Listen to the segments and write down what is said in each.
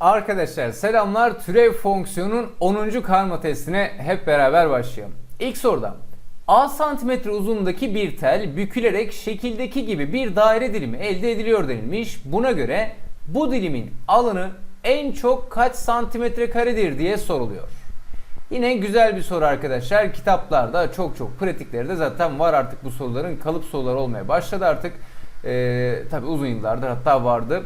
Arkadaşlar selamlar. Türev fonksiyonun 10. karma testine hep beraber başlayalım. İlk soruda A santimetre uzunluğundaki bir tel bükülerek şekildeki gibi bir daire dilimi elde ediliyor denilmiş. Buna göre bu dilimin alanı en çok kaç santimetre karedir diye soruluyor. Yine güzel bir soru arkadaşlar. Kitaplarda çok çok pratikleri de zaten var artık bu soruların kalıp soruları olmaya başladı artık. Ee, tabii uzun yıllardır hatta vardı.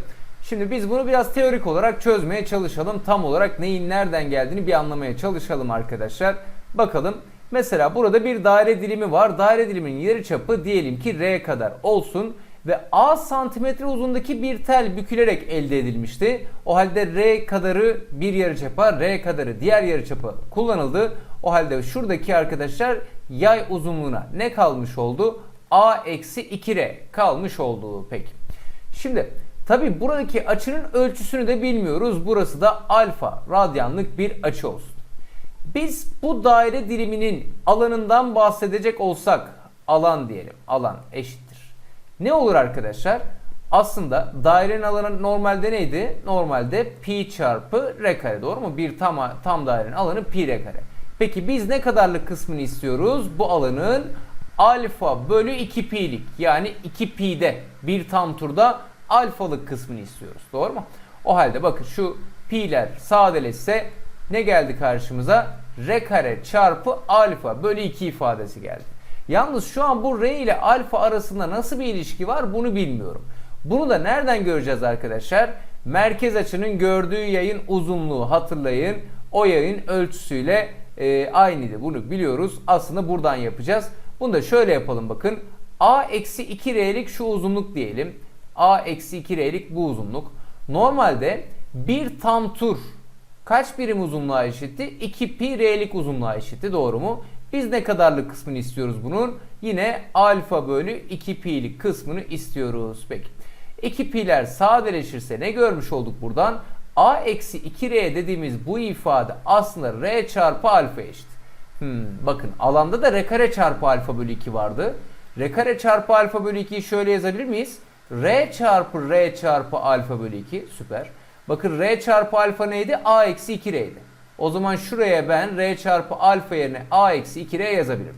Şimdi biz bunu biraz teorik olarak çözmeye çalışalım. Tam olarak neyin nereden geldiğini bir anlamaya çalışalım arkadaşlar. Bakalım. Mesela burada bir daire dilimi var. Daire diliminin yarıçapı diyelim ki R kadar olsun ve A santimetre uzundaki bir tel bükülerek elde edilmişti. O halde R kadarı bir yarıçapa, R kadarı diğer yarıçapa kullanıldı. O halde şuradaki arkadaşlar yay uzunluğuna ne kalmış oldu? A eksi 2R kalmış oldu peki. Şimdi tabi buradaki açının ölçüsünü de bilmiyoruz. Burası da alfa radyanlık bir açı olsun. Biz bu daire diliminin alanından bahsedecek olsak alan diyelim. Alan eşittir. Ne olur arkadaşlar? Aslında dairenin alanı normalde neydi? Normalde pi çarpı r kare doğru mu? Bir tam, tam dairenin alanı pi r kare. Peki biz ne kadarlık kısmını istiyoruz? Bu alanın alfa bölü 2 pi'lik yani 2 pi'de bir tam turda alfalık kısmını istiyoruz. Doğru mu? O halde bakın şu pi'ler sadeleşse ne geldi karşımıza? R kare çarpı alfa bölü 2 ifadesi geldi. Yalnız şu an bu R ile alfa arasında nasıl bir ilişki var bunu bilmiyorum. Bunu da nereden göreceğiz arkadaşlar? Merkez açının gördüğü yayın uzunluğu hatırlayın. O yayın ölçüsüyle e, aynıydı. Bunu biliyoruz. Aslında buradan yapacağız. Bunu da şöyle yapalım bakın. A eksi 2R'lik şu uzunluk diyelim. A eksi 2R'lik bu uzunluk. Normalde bir tam tur kaç birim uzunluğa eşitti? 2 pi r'lik uzunluğa eşitti doğru mu? Biz ne kadarlık kısmını istiyoruz bunun? Yine alfa bölü 2 pi'lik kısmını istiyoruz. Peki. 2 pi'ler sadeleşirse ne görmüş olduk buradan? A eksi 2r dediğimiz bu ifade aslında r çarpı alfa eşit. Hmm, bakın alanda da r kare çarpı alfa bölü 2 vardı. r kare çarpı alfa bölü 2'yi şöyle yazabilir miyiz? R çarpı r çarpı alfa bölü 2 süper. Bakın r çarpı alfa neydi? a eksi 2r'ydi. O zaman şuraya ben r çarpı alfa yerine a eksi 2r yazabilirim.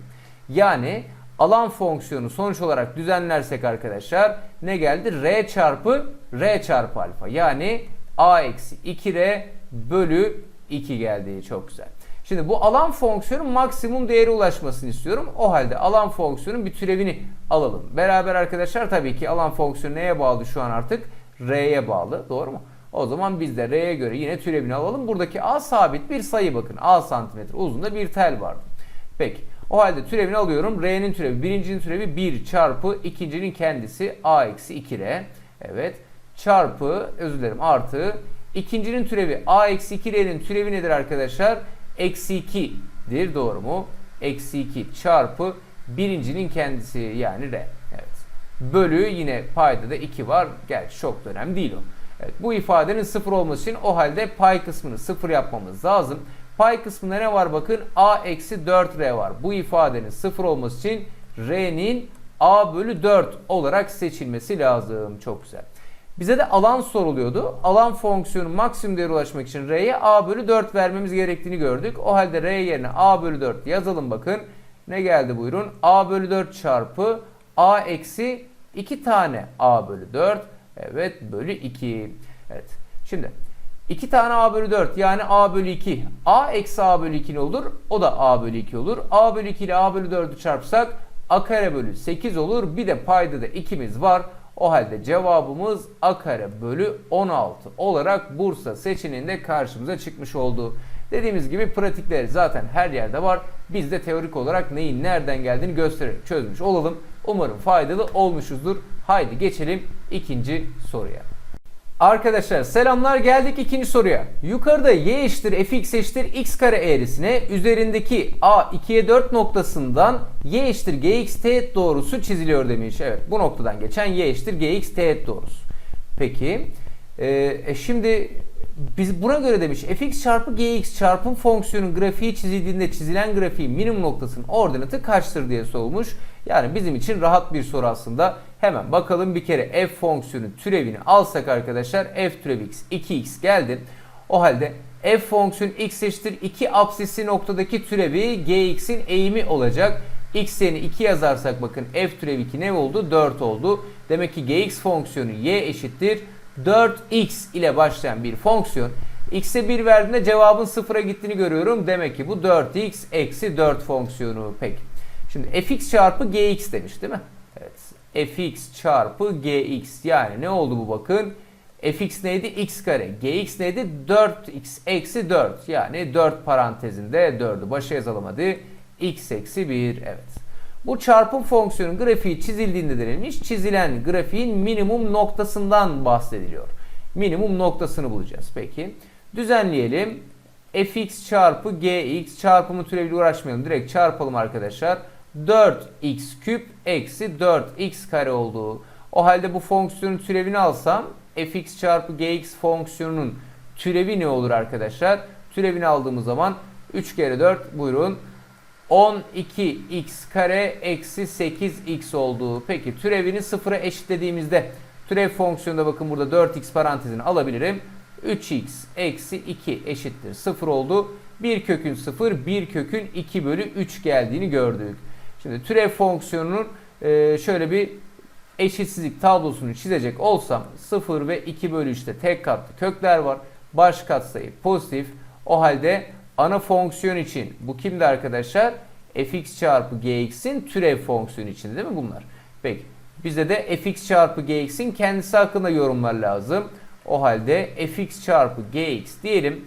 Yani alan fonksiyonu sonuç olarak düzenlersek arkadaşlar ne geldi? r çarpı r çarpı alfa. Yani a eksi 2r bölü 2 geldi. Çok güzel. Şimdi bu alan fonksiyonun maksimum değeri ulaşmasını istiyorum. O halde alan fonksiyonun bir türevini alalım. Beraber arkadaşlar tabii ki alan fonksiyonu neye bağlı şu an artık? R'ye bağlı. Doğru mu? O zaman biz de R'ye göre yine türevini alalım. Buradaki A sabit bir sayı bakın. A santimetre uzunluğunda bir tel vardı. Peki. O halde türevini alıyorum. R'nin türevi birincinin türevi 1 çarpı ikincinin kendisi A eksi 2R. Evet. Çarpı özür dilerim artı ikincinin türevi A eksi 2R'nin türevi nedir arkadaşlar? Eksi 2'dir doğru mu? Eksi 2 çarpı birincinin kendisi yani R. Evet. Bölü yine payda da 2 var. Gerçi çok da önemli değil o. Evet, bu ifadenin sıfır olması için o halde pay kısmını sıfır yapmamız lazım. Pay kısmında ne var bakın a eksi 4r var. Bu ifadenin sıfır olması için r'nin a bölü 4 olarak seçilmesi lazım. Çok güzel. Bize de alan soruluyordu. Alan fonksiyonu maksimum değere ulaşmak için r'ye a bölü 4 vermemiz gerektiğini gördük. O halde r yerine a bölü 4 yazalım bakın. Ne geldi buyurun? a bölü 4 çarpı a eksi 2 tane a bölü 4 Evet bölü 2. Evet. Şimdi 2 tane a bölü 4 yani a bölü 2. a eksi a bölü 2 ne olur? O da a bölü 2 olur. a bölü 2 ile a bölü 4'ü çarpsak a kare bölü 8 olur. Bir de payda da 2'miz var. O halde cevabımız a kare bölü 16 olarak Bursa seçeneğinde karşımıza çıkmış oldu. Dediğimiz gibi pratikleri zaten her yerde var. Biz de teorik olarak neyin nereden geldiğini göstererek çözmüş olalım. Umarım faydalı olmuşuzdur. Haydi geçelim ikinci soruya. Arkadaşlar selamlar geldik ikinci soruya. Yukarıda y eşittir fx eşittir x kare eğrisine üzerindeki a 2'ye 4 noktasından y eşittir gx teğet doğrusu çiziliyor demiş. Evet bu noktadan geçen y eşittir gx teğet doğrusu. Peki e, e şimdi biz buna göre demiş fx çarpı gx çarpım fonksiyonun grafiği çizildiğinde çizilen grafiğin minimum noktasının ordinatı kaçtır diye sorulmuş. Yani bizim için rahat bir soru aslında. Hemen bakalım bir kere f fonksiyonu türevini alsak arkadaşlar f türev x 2x geldi. O halde f fonksiyon x eşittir 2 apsisi noktadaki türevi gx'in eğimi olacak. x yerine 2 yazarsak bakın f türevi 2 ne oldu? 4 oldu. Demek ki gx fonksiyonu y eşittir 4x ile başlayan bir fonksiyon. x'e 1 verdiğinde cevabın sıfıra gittiğini görüyorum. Demek ki bu 4x eksi 4 fonksiyonu. Peki. Şimdi fx çarpı gx demiş değil mi? Fx çarpı gx yani ne oldu bu bakın? fx neydi? x kare. gx neydi? 4x eksi 4. Yani 4 parantezinde 4'ü başa yazalım hadi. x eksi 1. Evet. Bu çarpım fonksiyonun grafiği çizildiğinde denilmiş. Çizilen grafiğin minimum noktasından bahsediliyor. Minimum noktasını bulacağız. Peki. Düzenleyelim. fx çarpı gx çarpımı türeviyle uğraşmayalım. Direkt çarpalım arkadaşlar. 4x küp eksi 4x kare olduğu. O halde bu fonksiyonun türevini alsam fx çarpı gx fonksiyonunun türevi ne olur arkadaşlar? Türevini aldığımız zaman 3 kere 4 buyurun 12x kare eksi 8x olduğu. Peki türevini sıfıra eşitlediğimizde türev fonksiyonunda bakın burada 4x parantezini alabilirim. 3x eksi 2 eşittir 0 oldu. 1 kökün 0, 1 kökün 2 bölü 3 geldiğini gördük. Şimdi türev fonksiyonunun e, şöyle bir eşitsizlik tablosunu çizecek olsam 0 ve 2 bölü 3'te tek katlı kökler var. Baş katsayı pozitif. O halde ana fonksiyon için bu kimdi arkadaşlar? fx çarpı gx'in türev fonksiyonu için değil mi bunlar? Peki bize de fx çarpı gx'in kendisi hakkında yorumlar lazım. O halde fx çarpı gx diyelim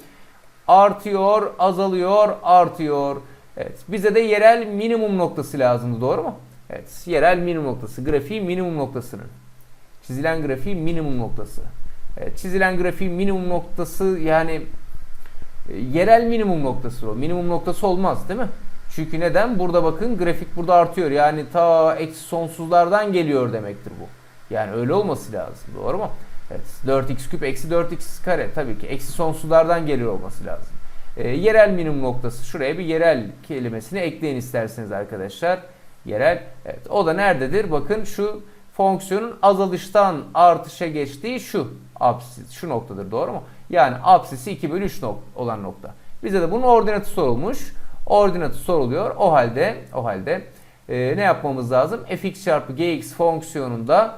artıyor, azalıyor, artıyor. Evet bize de yerel minimum noktası lazımdı doğru mu? Evet yerel minimum noktası grafiği minimum noktasının. Çizilen grafiği minimum noktası. Evet, çizilen grafiği minimum noktası yani e, yerel minimum noktası o. Minimum noktası olmaz değil mi? Çünkü neden? Burada bakın grafik burada artıyor. Yani ta eksi sonsuzlardan geliyor demektir bu. Yani öyle olması lazım. Doğru mu? Evet. 4x küp eksi 4x kare. Tabii ki eksi sonsuzlardan geliyor olması lazım. E, yerel minimum noktası. Şuraya bir yerel kelimesini ekleyin isterseniz arkadaşlar. Yerel. Evet. O da nerededir? Bakın şu fonksiyonun azalıştan artışa geçtiği şu apsis. Şu noktadır. Doğru mu? Yani apsisi 2 bölü 3 nok olan nokta. Bize de bunun ordinatı sorulmuş. Ordinatı soruluyor. O halde o halde e, ne yapmamız lazım? fx çarpı gx fonksiyonunda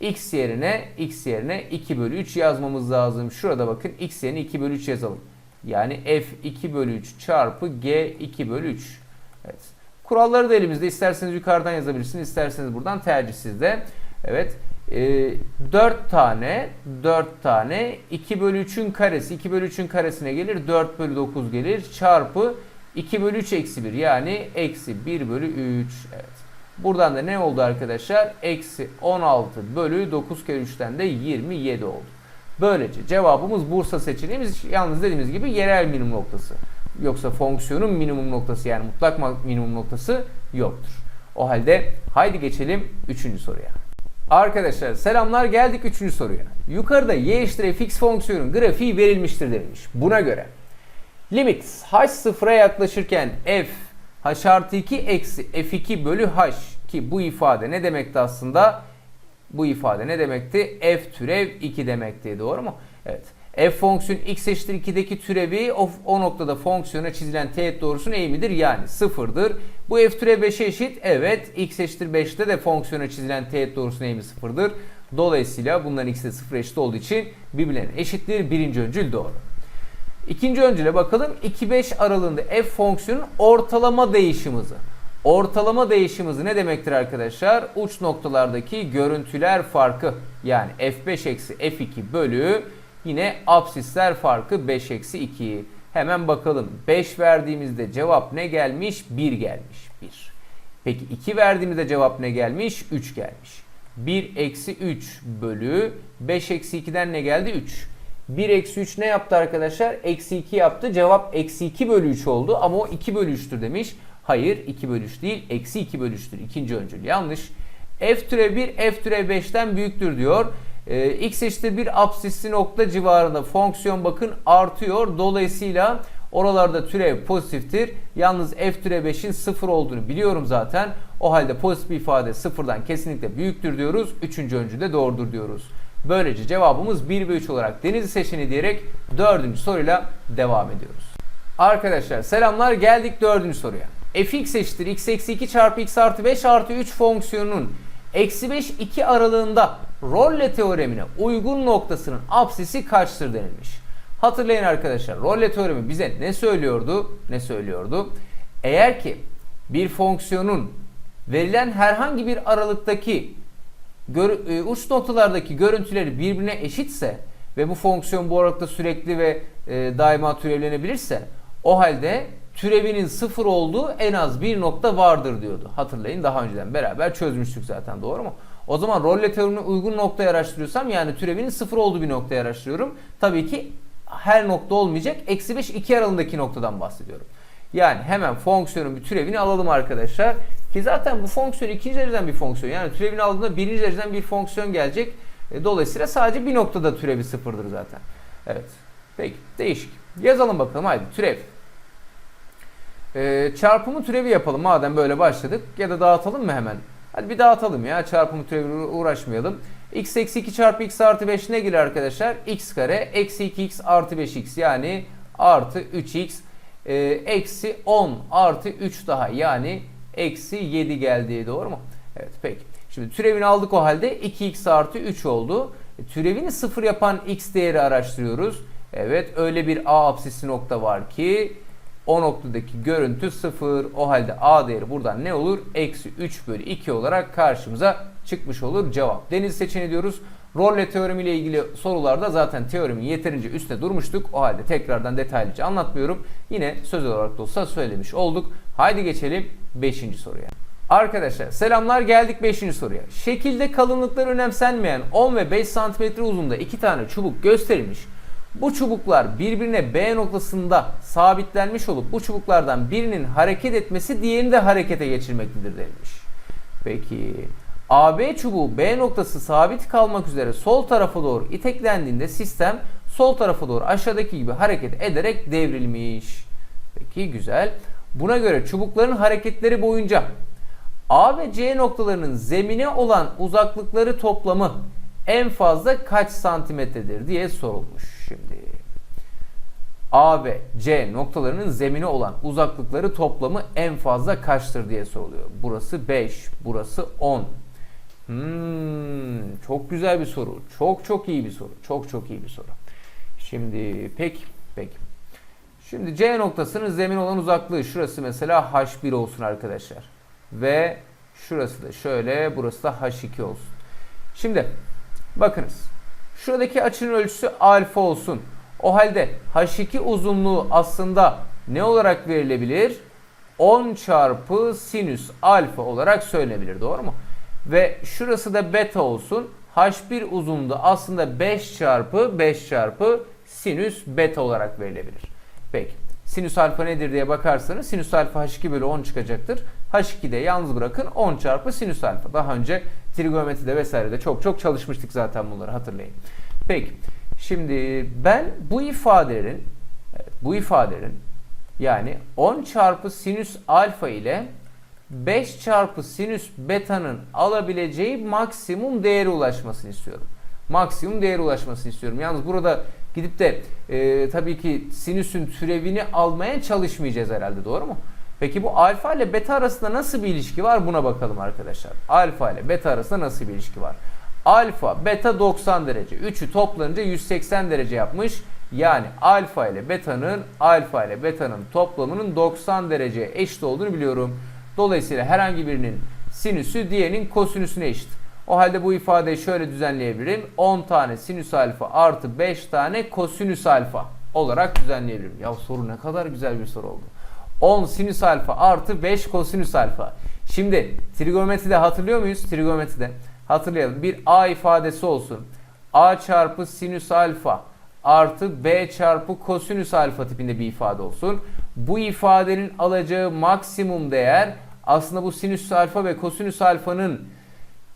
x yerine x yerine 2 bölü 3 yazmamız lazım. Şurada bakın x yerine 2 bölü 3 yazalım. Yani f 2 bölü 3 çarpı g 2 bölü 3. Evet. Kuralları da elimizde. İsterseniz yukarıdan yazabilirsiniz. isterseniz buradan tercih sizde. Evet. E, 4 tane 4 tane 2 bölü 3'ün karesi 2 bölü 3'ün karesine gelir 4 bölü 9 gelir çarpı 2 bölü 3 eksi 1 yani eksi 1 bölü 3 evet. Buradan da ne oldu arkadaşlar? Eksi 16 bölü 9 kere 3'ten de 27 oldu. Böylece cevabımız Bursa seçeneğimiz yalnız dediğimiz gibi yerel minimum noktası. Yoksa fonksiyonun minimum noktası yani mutlak minimum noktası yoktur. O halde haydi geçelim 3. soruya. Arkadaşlar selamlar geldik 3. soruya. Yukarıda y eşittir fx fonksiyonun grafiği verilmiştir demiş. Buna göre limit h sıfıra yaklaşırken f h artı 2 eksi f2 bölü h ki bu ifade ne demekti aslında? Bu ifade ne demekti? f türev 2 demekti doğru mu? Evet. f fonksiyon x eşittir 2'deki türevi o, o noktada fonksiyona çizilen teğet doğrusunun eğimidir yani sıfırdır. Bu f türev 5'e eşit. Evet x eşittir 5'te de fonksiyona çizilen teğet doğrusunun eğimi sıfırdır. Dolayısıyla bunların ikisi de sıfır eşit olduğu için birbirlerine eşittir. Birinci öncül doğru. İkinci öncüle bakalım. 2-5 aralığında f fonksiyonun ortalama değişim hızı. Ortalama değişim ne demektir arkadaşlar? Uç noktalardaki görüntüler farkı. Yani f5 eksi f2 bölü yine absisler farkı 5 eksi 2. Hemen bakalım. 5 verdiğimizde cevap ne gelmiş? 1 gelmiş. 1. Peki 2 verdiğimizde cevap ne gelmiş? 3 gelmiş. 1 eksi 3 bölü 5 eksi 2'den ne geldi? 3. 1 eksi 3 ne yaptı arkadaşlar? Eksi 2 yaptı. Cevap eksi 2 bölü 3 oldu. Ama o 2 bölü 3'tür demiş. Hayır 2 bölü 3 değil. Eksi 2 bölü 3'tür. İkinci öncül yanlış. F türev 1 F türev 5'ten büyüktür diyor. Ee, x eşittir 1 absisli nokta civarında fonksiyon bakın artıyor. Dolayısıyla oralarda türev pozitiftir. Yalnız f türev 5'in 0 olduğunu biliyorum zaten. O halde pozitif ifade sıfırdan kesinlikle büyüktür diyoruz. Üçüncü öncülde doğrudur diyoruz. Böylece cevabımız 1 ve 3 olarak Denizli seçeneği diyerek dördüncü soruyla devam ediyoruz. Arkadaşlar selamlar geldik dördüncü soruya. Fx eşittir x eksi 2 çarpı x artı 5 artı 3 fonksiyonunun eksi 5 2 aralığında Rolle teoremine uygun noktasının apsisi kaçtır denilmiş. Hatırlayın arkadaşlar Rolle teoremi bize ne söylüyordu? Ne söylüyordu? Eğer ki bir fonksiyonun verilen herhangi bir aralıktaki gör, e, uç noktalardaki görüntüleri birbirine eşitse ve bu fonksiyon bu aralıkta sürekli ve e, daima türevlenebilirse o halde türevinin sıfır olduğu en az bir nokta vardır diyordu. Hatırlayın daha önceden beraber çözmüştük zaten doğru mu? O zaman Rolle teoremine uygun noktayı araştırıyorsam yani türevinin sıfır olduğu bir noktayı araştırıyorum. Tabii ki her nokta olmayacak. Eksi 5 2 aralığındaki noktadan bahsediyorum. Yani hemen fonksiyonun bir türevini alalım arkadaşlar. Ki zaten bu fonksiyon ikinci dereceden bir fonksiyon. Yani türevini aldığında birinci dereceden bir fonksiyon gelecek. E, Dolayısıyla sadece bir noktada türevi sıfırdır zaten. Evet. Peki. Değişik. Yazalım bakalım. Haydi türev. E, çarpımı türevi yapalım madem böyle başladık. Ya da dağıtalım mı hemen? Hadi bir dağıtalım ya. Çarpımı türevi uğraşmayalım. x eksi 2 çarpı x artı 5 ne gelir arkadaşlar? x kare eksi 2x artı 5x yani artı 3x e, eksi 10 artı 3 daha yani eksi 7 geldi doğru mu? Evet peki. Şimdi türevini aldık o halde 2x artı 3 oldu. E, türevini sıfır yapan x değeri araştırıyoruz. Evet öyle bir a apsisi nokta var ki o noktadaki görüntü sıfır. O halde a değeri buradan ne olur? Eksi 3 bölü 2 olarak karşımıza çıkmış olur cevap. Deniz seçeneği diyoruz. Rolle teoremi ile ilgili sorularda zaten teoremin yeterince üstte durmuştuk. O halde tekrardan detaylıca anlatmıyorum. Yine söz olarak da olsa söylemiş olduk. Haydi geçelim 5. soruya. Arkadaşlar selamlar geldik 5. soruya. Şekilde kalınlıkları önemsenmeyen 10 ve 5 cm uzunluğunda iki tane çubuk gösterilmiş. Bu çubuklar birbirine B noktasında sabitlenmiş olup bu çubuklardan birinin hareket etmesi diğerini de harekete geçirmektedir denilmiş. Peki AB çubuğu B noktası sabit kalmak üzere sol tarafa doğru iteklendiğinde sistem sol tarafa doğru aşağıdaki gibi hareket ederek devrilmiş. Peki güzel. Buna göre çubukların hareketleri boyunca A ve C noktalarının zemine olan uzaklıkları toplamı en fazla kaç santimetredir diye sorulmuş şimdi. A ve C noktalarının zemine olan uzaklıkları toplamı en fazla kaçtır diye soruluyor. Burası 5, burası 10. Hmm, çok güzel bir soru. Çok çok iyi bir soru. Çok çok iyi bir soru. Şimdi pek pek. Şimdi C noktasının zemin olan uzaklığı şurası mesela H1 olsun arkadaşlar. Ve şurası da şöyle, burası da H2 olsun. Şimdi bakınız. Şuradaki açının ölçüsü alfa olsun. O halde H2 uzunluğu aslında ne olarak verilebilir? 10 çarpı sinüs alfa olarak söylenebilir. Doğru mu? Ve şurası da beta olsun. H1 uzunluğu aslında 5 çarpı 5 çarpı sinüs beta olarak verilebilir. Peki. Sinüs alfa nedir diye bakarsanız sinüs alfa h2 bölü 10 çıkacaktır. H2'de yalnız bırakın 10 çarpı sinüs alfa. Daha önce trigonometride vesairede çok çok çalışmıştık zaten bunları hatırlayın. Peki. Şimdi ben bu ifadelerin bu ifadelerin yani 10 çarpı sinüs alfa ile 5 çarpı sinüs beta'nın alabileceği maksimum değere ulaşmasını istiyorum. Maksimum değere ulaşmasını istiyorum. Yalnız burada gidip de e, tabii ki sinüsün türevini almaya çalışmayacağız herhalde doğru mu? Peki bu alfa ile beta arasında nasıl bir ilişki var buna bakalım arkadaşlar. Alfa ile beta arasında nasıl bir ilişki var? Alfa, beta 90 derece. Üçü toplanınca 180 derece yapmış. Yani alfa ile beta'nın alfa ile beta'nın toplamının 90 dereceye eşit olduğunu biliyorum. Dolayısıyla herhangi birinin sinüsü diğerinin kosinüsüne eşit. O halde bu ifadeyi şöyle düzenleyebilirim. 10 tane sinüs alfa artı 5 tane kosinüs alfa olarak düzenleyebilirim. Ya soru ne kadar güzel bir soru oldu. 10 sinüs alfa artı 5 kosinüs alfa. Şimdi trigonometride hatırlıyor muyuz? Trigonometride hatırlayalım. Bir a ifadesi olsun. a çarpı sinüs alfa artı b çarpı kosinüs alfa tipinde bir ifade olsun. Bu ifadenin alacağı maksimum değer aslında bu sinüs alfa ve kosinüs alfanın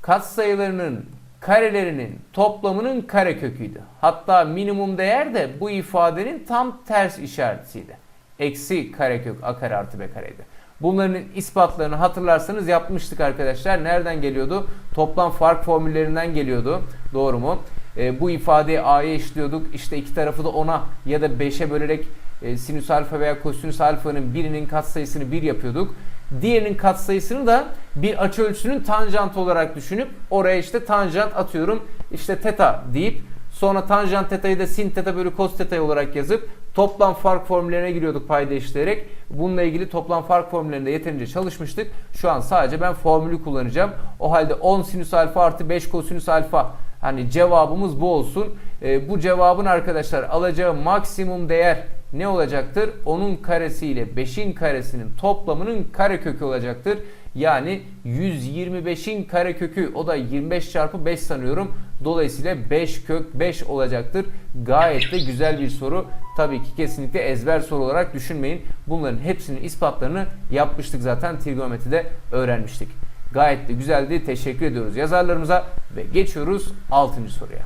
katsayılarının karelerinin toplamının kareköküydü. Hatta minimum değer de bu ifadenin tam ters işaretiydi. Eksi karekök a kare artı b kareydi. Bunların ispatlarını hatırlarsanız yapmıştık arkadaşlar. Nereden geliyordu? Toplam fark formüllerinden geliyordu. Doğru mu? E, bu ifadeyi a'ya eşitliyorduk. İşte iki tarafı da 10'a ya da 5'e bölerek e, sinüs alfa veya kosinüs alfanın birinin katsayısını 1 yapıyorduk. Diğerinin katsayısını da bir açı ölçüsünün tanjantı olarak düşünüp oraya işte tanjant atıyorum. İşte teta deyip sonra tanjant teta'yı da sin teta bölü cos teta olarak yazıp toplam fark formüllerine giriyorduk payda eşitleyerek. Bununla ilgili toplam fark formüllerinde yeterince çalışmıştık. Şu an sadece ben formülü kullanacağım. O halde 10 sinüs alfa artı 5 kosinüs alfa Hani cevabımız bu olsun. E, bu cevabın arkadaşlar alacağı maksimum değer ne olacaktır? Onun karesi ile 5'in karesinin toplamının karekökü olacaktır. Yani 125'in karekökü o da 25 çarpı 5 sanıyorum. Dolayısıyla 5 kök 5 olacaktır. Gayet de güzel bir soru. Tabii ki kesinlikle ezber soru olarak düşünmeyin. Bunların hepsinin ispatlarını yapmıştık zaten trigonometride öğrenmiştik. Gayet de güzeldi. Teşekkür ediyoruz yazarlarımıza ve geçiyoruz 6. soruya.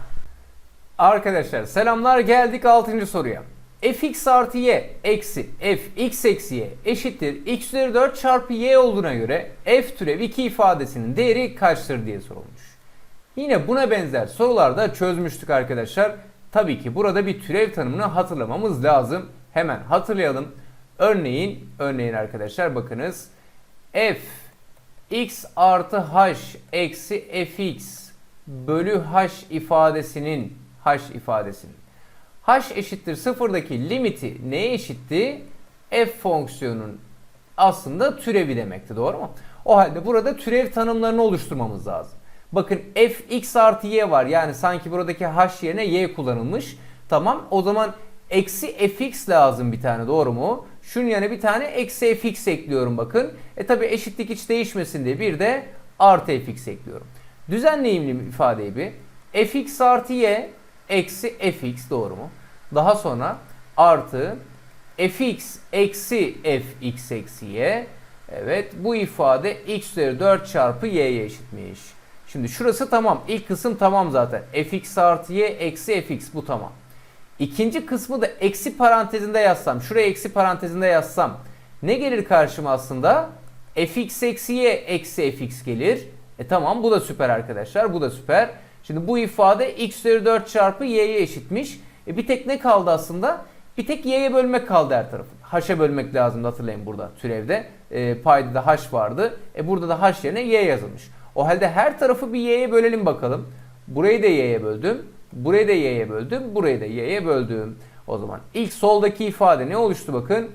Arkadaşlar selamlar geldik 6. soruya. Fx artı y eksi fx eksi y eşittir x üzeri 4 çarpı y olduğuna göre f türev 2 ifadesinin değeri kaçtır diye sorulmuş. Yine buna benzer sorularda çözmüştük arkadaşlar. Tabii ki burada bir türev tanımını hatırlamamız lazım. Hemen hatırlayalım. Örneğin, örneğin arkadaşlar bakınız. f x artı h eksi fx bölü h ifadesinin h ifadesinin h eşittir sıfırdaki limiti neye eşitti? f fonksiyonun aslında türevi demekti doğru mu? O halde burada türev tanımlarını oluşturmamız lazım. Bakın f x artı y var yani sanki buradaki h yerine y kullanılmış. Tamam o zaman eksi fx lazım bir tane doğru mu? Şunun yerine bir tane eksi fx ekliyorum bakın. E tabi eşitlik hiç değişmesin diye bir de artı fx ekliyorum. Düzenleyeyim ifadeyi bir. fx artı y eksi fx doğru mu? Daha sonra artı fx eksi fx eksi y. Evet bu ifade x üzeri 4 çarpı y'ye eşitmiş. Şimdi şurası tamam. İlk kısım tamam zaten. fx artı y eksi fx bu tamam. İkinci kısmı da eksi parantezinde yazsam. Şuraya eksi parantezinde yazsam. Ne gelir karşıma aslında? fx eksi y eksi fx gelir. E tamam bu da süper arkadaşlar. Bu da süper. Şimdi bu ifade x üzeri 4 çarpı y'ye eşitmiş. E bir tek ne kaldı aslında? Bir tek y'ye bölmek kaldı her tarafı. H'a bölmek lazım hatırlayın burada türevde. E, payda da h vardı. E burada da h yerine y yazılmış. O halde her tarafı bir y'ye bölelim bakalım. Burayı da y'ye böldüm. Burayı da y'ye böldüm. Burayı da y'ye böldüm. O zaman ilk soldaki ifade ne oluştu bakın.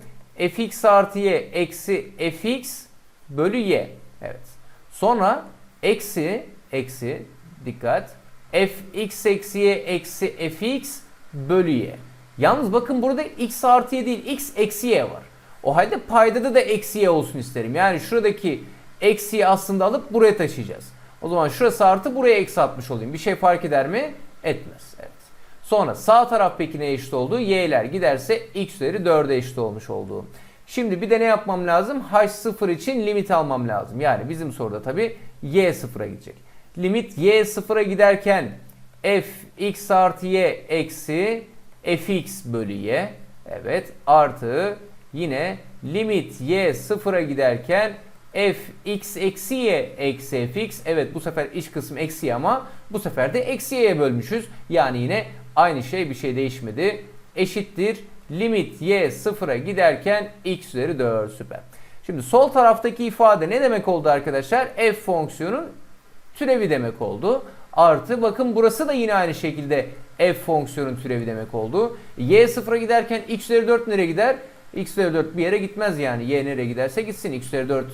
fx artı y eksi fx bölü y. Evet. Sonra eksi eksi dikkat fx eksi y eksi fx bölü y. Yalnız bakın burada x artı y değil x eksi y var. O halde paydada da eksi y olsun isterim. Yani şuradaki eksiyi aslında alıp buraya taşıyacağız. O zaman şurası artı buraya eksi atmış olayım. Bir şey fark eder mi? Etmez. Evet. Sonra sağ taraf peki ne eşit oldu? Y'ler giderse x üzeri 4'e eşit olmuş oldu. Şimdi bir de ne yapmam lazım? H0 için limit almam lazım. Yani bizim soruda tabi y sıfıra gidecek. Limit y sıfıra giderken f x artı y eksi fx bölü y. Evet artı yine limit y sıfıra giderken f x eksi y eksi fx. Evet bu sefer iç kısım eksi ama bu sefer de eksi y'ye bölmüşüz. Yani yine aynı şey bir şey değişmedi. Eşittir limit y sıfıra giderken x üzeri 4 süper. Şimdi sol taraftaki ifade ne demek oldu arkadaşlar? f fonksiyonun türevi demek oldu. Artı bakın burası da yine aynı şekilde f fonksiyonun türevi demek oldu. y sıfıra giderken x üzeri 4 nereye gider? x üzeri 4 bir yere gitmez yani. y nereye giderse gitsin. x üzeri 4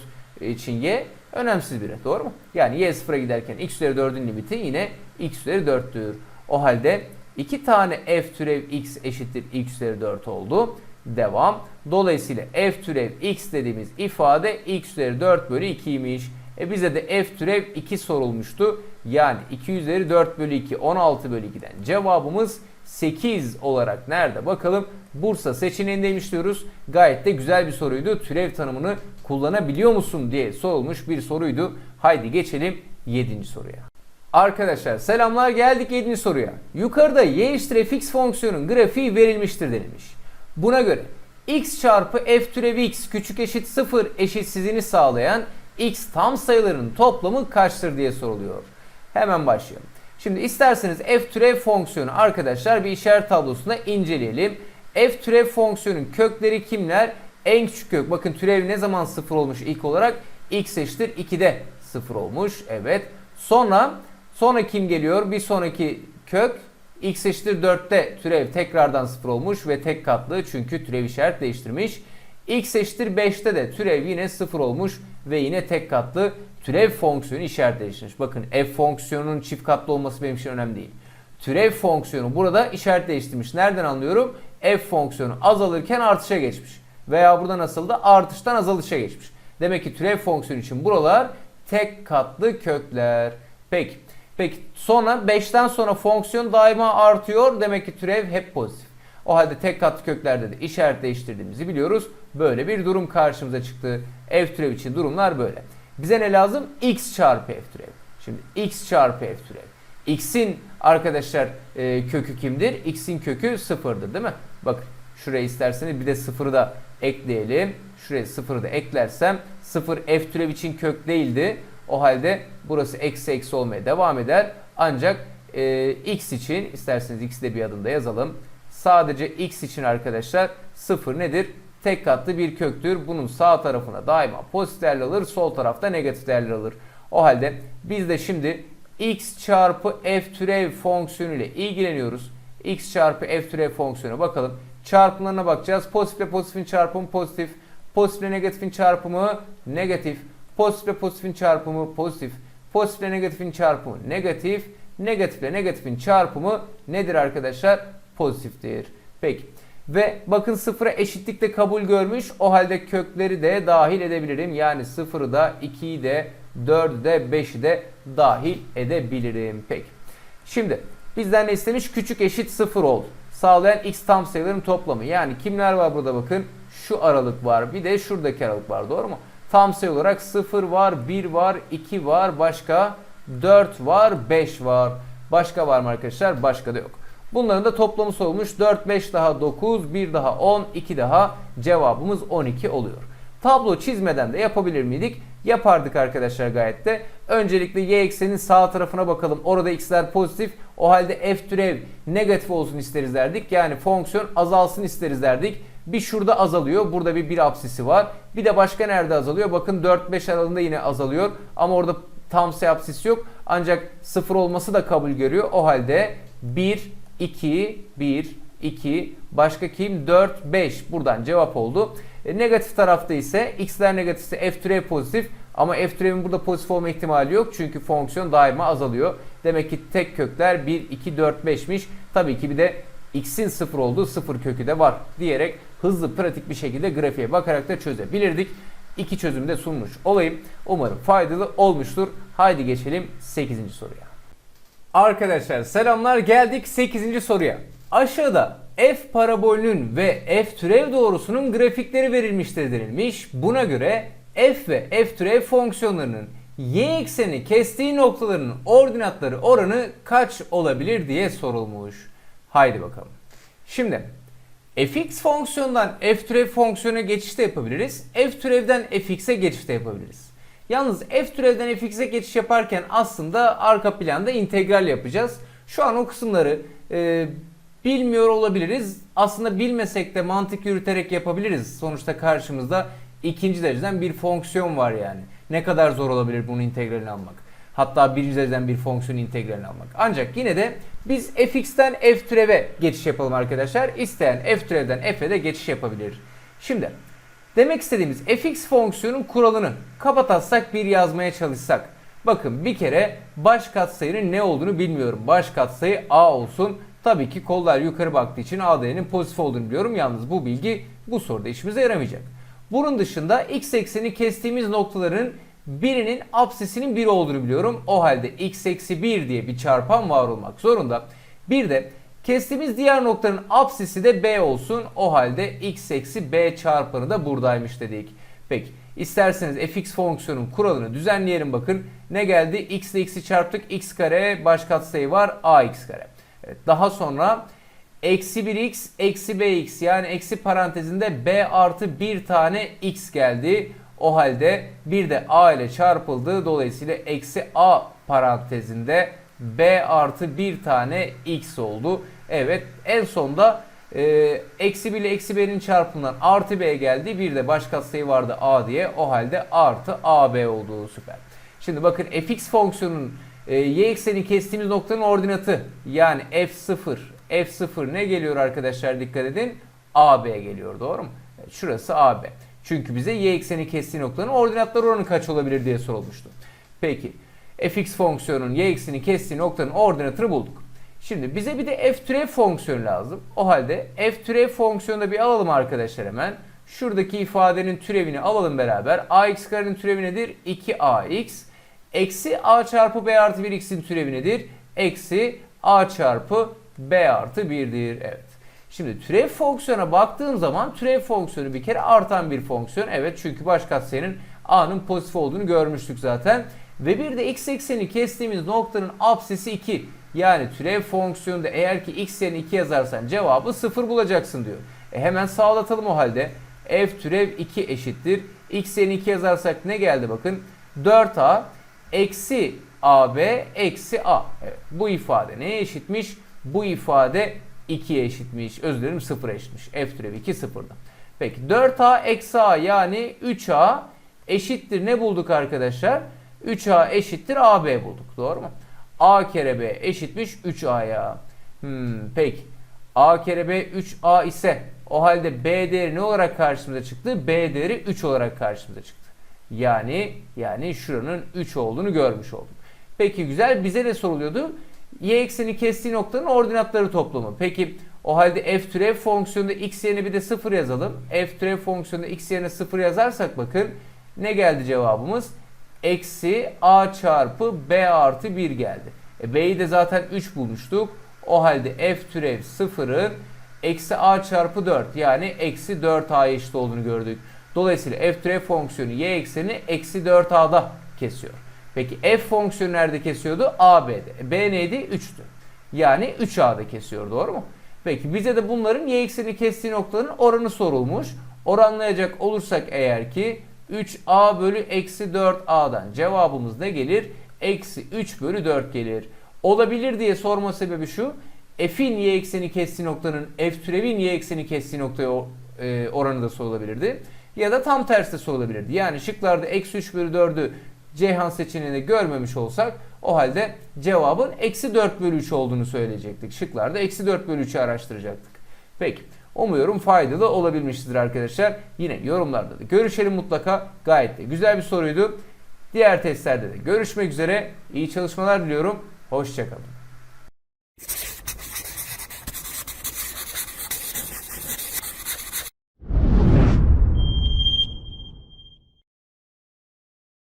için y önemsiz biri. Doğru mu? Yani y sıfıra giderken x üzeri 4'ün limiti yine x üzeri 4'tür. O halde iki tane f türev x eşittir x üzeri 4 oldu. Devam. Dolayısıyla f türev x dediğimiz ifade x üzeri 4 bölü 2'ymiş. E bize de f türev 2 sorulmuştu. Yani 2 üzeri 4 bölü 2 16 bölü 2'den cevabımız 8 olarak nerede bakalım. Bursa seçeneğindeymiş diyoruz. Gayet de güzel bir soruydu. Türev tanımını kullanabiliyor musun diye sorulmuş bir soruydu. Haydi geçelim 7. soruya. Arkadaşlar selamlar geldik 7. soruya. Yukarıda y eşittir fx fonksiyonun grafiği verilmiştir denilmiş. Buna göre x çarpı f türevi x küçük eşit 0 eşitsizliğini sağlayan x tam sayıların toplamı kaçtır diye soruluyor. Hemen başlayalım. Şimdi isterseniz f türev fonksiyonu arkadaşlar bir işaret tablosunda inceleyelim. f türev fonksiyonun kökleri kimler? En küçük kök. Bakın türev ne zaman sıfır olmuş ilk olarak? x eşittir 2'de sıfır olmuş. Evet. Sonra sonra kim geliyor? Bir sonraki kök x eşittir 4'te türev tekrardan sıfır olmuş ve tek katlı çünkü türev işaret değiştirmiş. x eşittir 5'te de türev yine sıfır olmuş ve yine tek katlı türev fonksiyonu işaret değiştirmiş. Bakın f fonksiyonunun çift katlı olması benim için önemli değil. Türev fonksiyonu burada işaret değiştirmiş. Nereden anlıyorum? f fonksiyonu azalırken artışa geçmiş. Veya burada nasıldı? Artıştan azalışa geçmiş. Demek ki türev fonksiyonu için buralar tek katlı kökler. Peki. Peki sonra 5'ten sonra fonksiyon daima artıyor. Demek ki türev hep pozitif. O halde tek katlı köklerde de işaret değiştirdiğimizi biliyoruz. Böyle bir durum karşımıza çıktı. F türev için durumlar böyle. Bize ne lazım? X çarpı F türev. Şimdi X çarpı F türev. X'in arkadaşlar e, kökü kimdir? X'in kökü sıfırdır değil mi? Bakın şuraya isterseniz bir de sıfırı da ekleyelim. Şuraya sıfırı da eklersem sıfır F türev için kök değildi. O halde burası eksi eksi olmaya devam eder. Ancak e, x için isterseniz x'i de bir adımda yazalım. Sadece x için arkadaşlar sıfır nedir? Tek katlı bir köktür. Bunun sağ tarafına daima pozitif değerler alır. Sol tarafta negatif değerler alır. O halde biz de şimdi x çarpı f türev fonksiyonu ile ilgileniyoruz. x çarpı f türev fonksiyonu bakalım. Çarpımlarına bakacağız. Pozitif ile pozitifin çarpımı pozitif. Pozitif ile negatifin çarpımı negatif. Pozitif ile pozitifin çarpımı pozitif. Pozitif ile negatifin çarpımı negatif. Negatif ile negatifin çarpımı nedir arkadaşlar? Pozitiftir. Peki. Ve bakın sıfıra eşitlikte kabul görmüş. O halde kökleri de dahil edebilirim. Yani sıfırı da 2'yi de 4'ü de 5'i de dahil edebilirim. Peki. Şimdi bizden ne istemiş? Küçük eşit sıfır ol. Sağlayan x tam sayıların toplamı. Yani kimler var burada bakın? Şu aralık var. Bir de şuradaki aralık var. Doğru mu? Tam sayı olarak 0 var, 1 var, 2 var, başka 4 var, 5 var. Başka var mı arkadaşlar? Başka da yok. Bunların da toplamı sorulmuş. 4, 5 daha 9, 1 daha 10, 2 daha cevabımız 12 oluyor. Tablo çizmeden de yapabilir miydik? Yapardık arkadaşlar gayet de. Öncelikle y eksenin sağ tarafına bakalım. Orada x'ler pozitif. O halde f türev negatif olsun isteriz derdik. Yani fonksiyon azalsın isteriz derdik. Bir şurada azalıyor. Burada bir bir apsisi var. Bir de başka nerede azalıyor? Bakın 4-5 aralığında yine azalıyor. Ama orada tam apsis yok. Ancak 0 olması da kabul görüyor. O halde 1, 2, 1, 2, başka kim? 4, 5. Buradan cevap oldu. E, negatif tarafta ise x'ler negatifse f türev pozitif. Ama f türevin burada pozitif olma ihtimali yok. Çünkü fonksiyon daima azalıyor. Demek ki tek kökler 1, 2, 4, 5'miş. Tabii ki bir de x'in sıfır olduğu sıfır kökü de var diyerek hızlı pratik bir şekilde grafiğe bakarak da çözebilirdik. İki çözümü de sunmuş olayım. Umarım faydalı olmuştur. Haydi geçelim 8. soruya. Arkadaşlar selamlar geldik 8. soruya. Aşağıda f parabolünün ve f türev doğrusunun grafikleri verilmiştir denilmiş. Buna göre f ve f türev fonksiyonlarının y ekseni kestiği noktaların ordinatları oranı kaç olabilir diye sorulmuş. Haydi bakalım. Şimdi fx fonksiyondan f türev fonksiyona geçiş de yapabiliriz. f türevden fx'e geçiş de yapabiliriz. Yalnız f türevden fx'e geçiş yaparken aslında arka planda integral yapacağız. Şu an o kısımları e, bilmiyor olabiliriz. Aslında bilmesek de mantık yürüterek yapabiliriz. Sonuçta karşımızda ikinci dereceden bir fonksiyon var yani. Ne kadar zor olabilir bunun integralini almak. Hatta birinci dereceden bir fonksiyon integralini almak. Ancak yine de biz fx'ten f türeve geçiş yapalım arkadaşlar. İsteyen f türevden f'e de geçiş yapabilir. Şimdi demek istediğimiz fx fonksiyonun kuralını kapatatsak bir yazmaya çalışsak. Bakın bir kere baş katsayının ne olduğunu bilmiyorum. Baş katsayı a olsun. Tabii ki kollar yukarı baktığı için a değerinin pozitif olduğunu biliyorum. Yalnız bu bilgi bu soruda işimize yaramayacak. Bunun dışında x ekseni kestiğimiz noktaların birinin apsisinin 1 olduğunu biliyorum. O halde x eksi 1 diye bir çarpan var olmak zorunda. Bir de kestiğimiz diğer noktanın apsisi de b olsun. O halde x eksi b çarpanı da buradaymış dedik. Peki isterseniz fx fonksiyonun kuralını düzenleyelim bakın. Ne geldi? x ile x'i çarptık. x kare baş katsayı var ax kare. Evet, daha sonra eksi 1x eksi bx yani eksi parantezinde b artı bir tane x geldi. O halde bir de a ile çarpıldı. Dolayısıyla eksi a parantezinde b artı bir tane x oldu. Evet en sonda e, eksi 1 ile eksi b'nin çarpımından artı b geldi. Bir de başka sayı vardı a diye. O halde artı ab oldu süper. Şimdi bakın fx fonksiyonun e, y ekseni kestiğimiz noktanın ordinatı yani f0 f0 ne geliyor arkadaşlar dikkat edin ab geliyor doğru mu? Şurası ab. Çünkü bize y ekseni kestiği noktanın ordinatları oranı kaç olabilir diye sorulmuştu. Peki fx fonksiyonun y ekseni kestiği noktanın ordinatını bulduk. Şimdi bize bir de f türev fonksiyonu lazım. O halde f türev fonksiyonunu bir alalım arkadaşlar hemen. Şuradaki ifadenin türevini alalım beraber. ax karenin türevi nedir? 2ax. Eksi a çarpı b artı 1x'in türevi nedir? Eksi a çarpı b artı 1'dir. Evet. Şimdi türev fonksiyona baktığım zaman türev fonksiyonu bir kere artan bir fonksiyon. Evet çünkü baş katsayının a'nın pozitif olduğunu görmüştük zaten. Ve bir de x ekseni kestiğimiz noktanın apsisi 2. Yani türev fonksiyonunda eğer ki x yerine 2 yazarsan cevabı 0 bulacaksın diyor. E hemen sağlatalım o halde. f türev 2 eşittir. x yerine 2 yazarsak ne geldi bakın. 4a eksi ab eksi a. Evet, bu ifade neye eşitmiş? Bu ifade 2'ye eşitmiş. Özür dilerim 0'a eşitmiş. F türevi 2 sıfırda. Peki 4a eksi a yani 3a eşittir ne bulduk arkadaşlar? 3a eşittir ab bulduk. Doğru mu? A kere b eşitmiş 3a'ya. Hmm, peki. a kere b 3a ise o halde b değeri ne olarak karşımıza çıktı? b değeri 3 olarak karşımıza çıktı. Yani yani şuranın 3 olduğunu görmüş olduk. Peki güzel bize de soruluyordu. Y ekseni kestiği noktanın ordinatları toplamı. Peki o halde f türev fonksiyonunda x yerine bir de 0 yazalım. f türev fonksiyonunda x yerine 0 yazarsak bakın ne geldi cevabımız? Eksi a çarpı b artı 1 geldi. E, b'yi de zaten 3 bulmuştuk. O halde f türev 0'ın eksi a çarpı 4 yani eksi 4a'ya eşit olduğunu gördük. Dolayısıyla f türev fonksiyonu y ekseni eksi 4a'da kesiyor. Peki f fonksiyonu nerede kesiyordu? AB'de. E, B neydi? 3'tü. Yani 3A'da kesiyor doğru mu? Peki bize de bunların y ekseni kestiği noktanın oranı sorulmuş. Oranlayacak olursak eğer ki 3A bölü eksi 4A'dan cevabımız ne gelir? Eksi 3 bölü 4 gelir. Olabilir diye sorma sebebi şu. F'in y ekseni kestiği noktanın f türevin y ekseni kestiği noktaya e, oranı da sorulabilirdi. Ya da tam tersi de sorulabilirdi. Yani şıklarda eksi 3 bölü 4'ü Ceyhan seçeneğini görmemiş olsak o halde cevabın eksi 4 bölü 3 olduğunu söyleyecektik. Şıklarda eksi 4 bölü 3'ü araştıracaktık. Peki Umuyorum faydalı olabilmiştir arkadaşlar. Yine yorumlarda da görüşelim mutlaka. Gayet de güzel bir soruydu. Diğer testlerde de görüşmek üzere. İyi çalışmalar diliyorum. Hoşçakalın.